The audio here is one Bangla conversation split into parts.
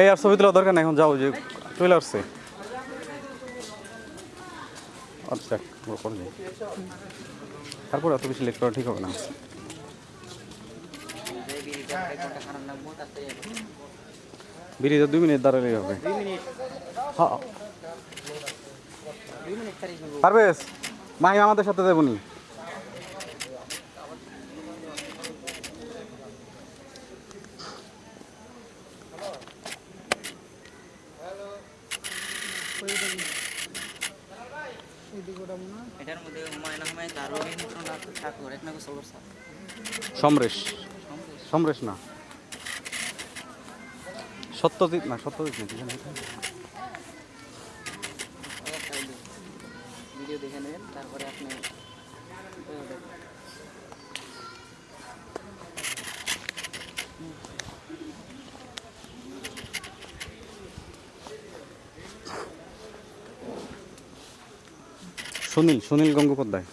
এই আর ছবি তোলা দরকার নাই, এখন যাও যে চলে আসছে। আচ্ছা পরে যাই। তারপর এত বেশি লেট করা ঠিক হবে না। বিরিতে দুই মিনিট দাঁড়ালেই হবে। হ্যাঁ। ঠাকুর এক নাকি সবর স্যার সমরেশ। সমরেশ না। সত্যজিৎ না সত্যজিৎ না ঠিক আছে ভিডিও দেখে নেবেন তারপরে আপনি সুনীল সুনীল গঙ্গোপাধ্যায়।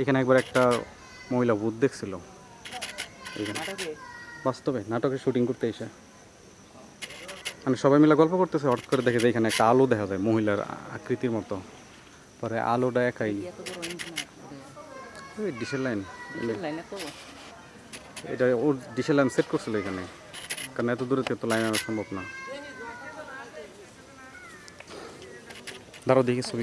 এখানে একবার একটা মহিলা ভূত দেখছিল। এখানে বাস্তবে নাটকের শুটিং করতে এসে। মানে সবাই মিলে গল্প করতেছে হঠাৎ করে দেখে যে এখানে একটা আলো দেখা যায় মহিলার আকৃতির মতো। পরে আলোটা একাই। Diesel line. এটা ওর ডিসেল লাইন সেট করছিল এখানে। কারণ এত দূরে তো লাইন আনা সম্ভব না। দাঁড়াও দেখি ছবি।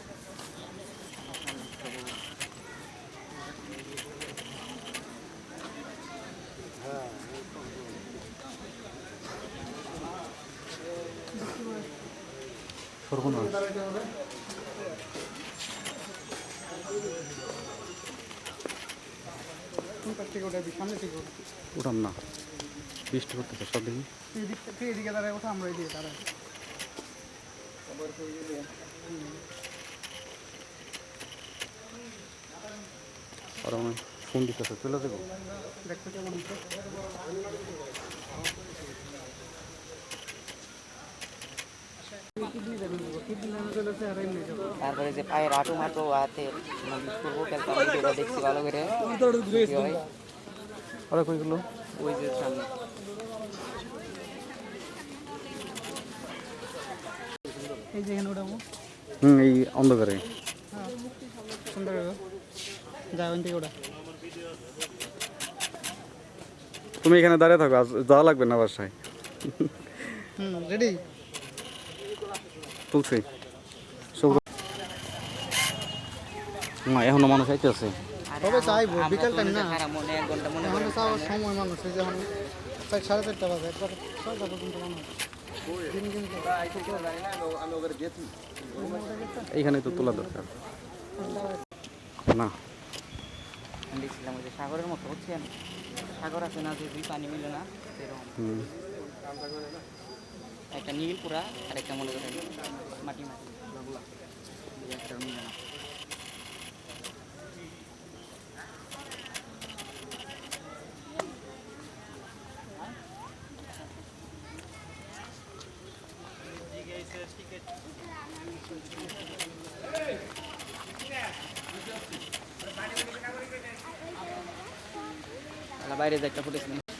সর্বনাশ। উঠাম না। বৃষ্টি করতেছে সব থেকে এদিকে দাঁড়ায় ওঠা আমরা এদিকে দাঁড়াই আর আমার ফোন দিতেছে চলে যাব। দেখতে কেমন তারপরে যে পায়ের আটু মাটু হাতে করব খেলতাম ভিডিওটা দেখছি ভালো করে। ওরা কই গেলো? ওই যে সামনে। এই যে এখানে ওঠাবো হুম এই অন্ধকারে। হ্যাঁ যা ওখান থেকে ওটা তুমি এখানে দাঁড়িয়ে থাকো যাওয়া লাগবে না বাসায়? হুম রেডি তুলছি। না এখনও মানুষ আইতেছে। তবে চাইব, বিকাল যে না। খারাপ মনে এক ঘণ্টা মনে এখন করে সময় মানুষ এই যখন চার সাড়ে চারটা বাজে একবার ছয়টা পর্যন্ত মানুষ। এইখানে তো তোলা দরকার। না। দেখছিলাম ওই যে সাগরের মতো বুঝছেন? সাগর আছে না যে দুই পানি মিলে না সেরকম। একটা নীল পুরা আর একটা মনে করেন মাটি মাটি। একটা মিলে না। বাইরে যে একটা ফুটেছিলাম